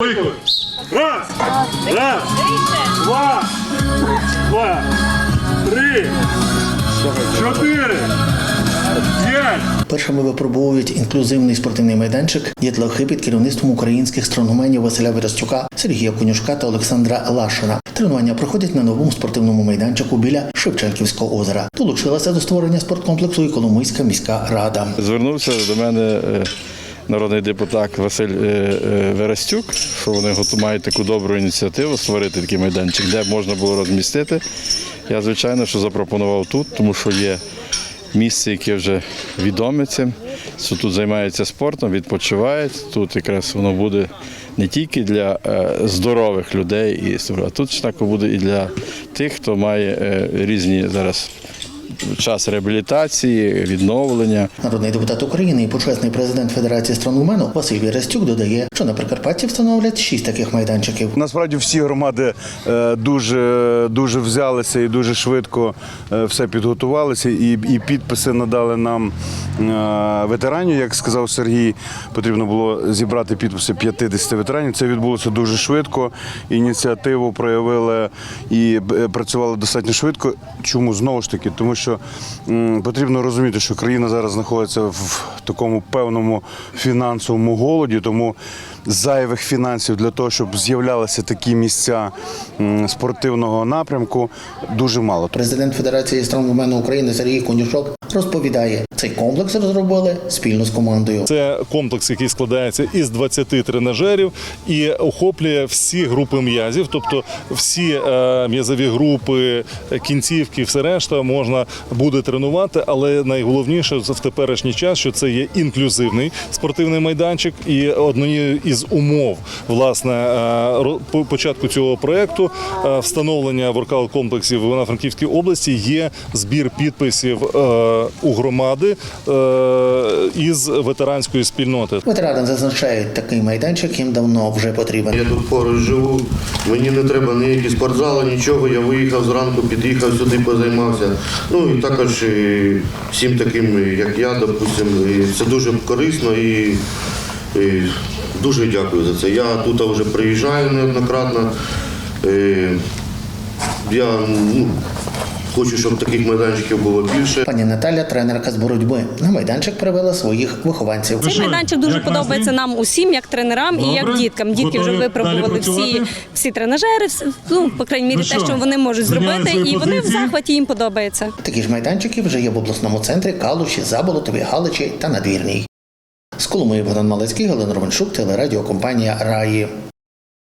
Раз, раз, два, два, три, чотири, п'ять. Першими випробовують інклюзивний спортивний майданчик дітлахи під керівництвом українських стронгменів Василя Вірастюка, Сергія Конюшка та Олександра Лашина. Тренування проходять на новому спортивному майданчику біля Шевченківського озера. Долучилася до створення спорткомплексу і Коломийська міська рада. Звернувся до мене е, народний депутат Василь е, е, Верестюк, що вони мають таку добру ініціативу створити такий майданчик, де можна було розмістити. Я, звичайно, що запропонував тут, тому що є місце, яке вже відоме цим, що тут займаються спортом, відпочивають. Тут якраз воно буде не тільки для е, здорових людей, а тут ж так буде і для тих, хто має різні зараз час реабілітації, відновлення. Народний депутат України і почесний президент Федерації стронгмену Василь Вірастюк додає, що на Прикарпатті встановлять шість таких майданчиків. Насправді всі громади е, дуже, дуже взялися і дуже швидко е, все підготувалися, і, і підписи надали нам е, ветеранів. Як сказав Сергій, потрібно було зібрати підписи 50 ветеранів. Це відбулося дуже швидко. Ініціативу проявили і працювали достатньо швидко. Чому знову ж таки? Тому що м, потрібно розуміти, що країна зараз знаходиться в такому певному фінансовому голоді, тому зайвих фінансів для того, щоб з'являлися такі місця м, спортивного напрямку, дуже мало. Президент Федерації стронгмену України Сергій Конюшок розповідає, цей комплекс розробили спільно з командою. Це комплекс, який складається із 20 тренажерів і охоплює всі групи м'язів, тобто всі е, м'язові групи, кінцівки, все решта можна буде тренувати. Але найголовніше в теперішній час, що це є інклюзивний спортивний майданчик, і однією із умов власне е, початку цього проекту е, встановлення воркаут комплексів в Івано-Франківській області є збір підписів е, у громади із ветеранської спільноти. Ветерани зазначають, такий майданчик їм давно вже потрібен. Я тут поруч живу, мені не треба ніякі спортзали, нічого. Я виїхав зранку, під'їхав сюди, позаймався. Ну і також і всім таким, як я, допустимо, і це дуже корисно і, і дуже дякую за це. Я тут вже приїжджаю неоднократно. І Я ну, хочу, щоб таких майданчиків було більше. Пані Наталя, тренерка з боротьби, на майданчик привела своїх вихованців. Цей майданчик дуже подобається нам усім, як тренерам і як діткам. Дітки вже випробували всі, всі тренажери, ну, по крайній мірі, те, що вони можуть зробити, і вони в захваті їм подобається. Такі ж майданчики вже є в обласному центрі Калуші, Заболотові, Галичі та Надвірній. З Коломиї Богдан Малецький, Галина Романчук, телерадіокомпанія Раї.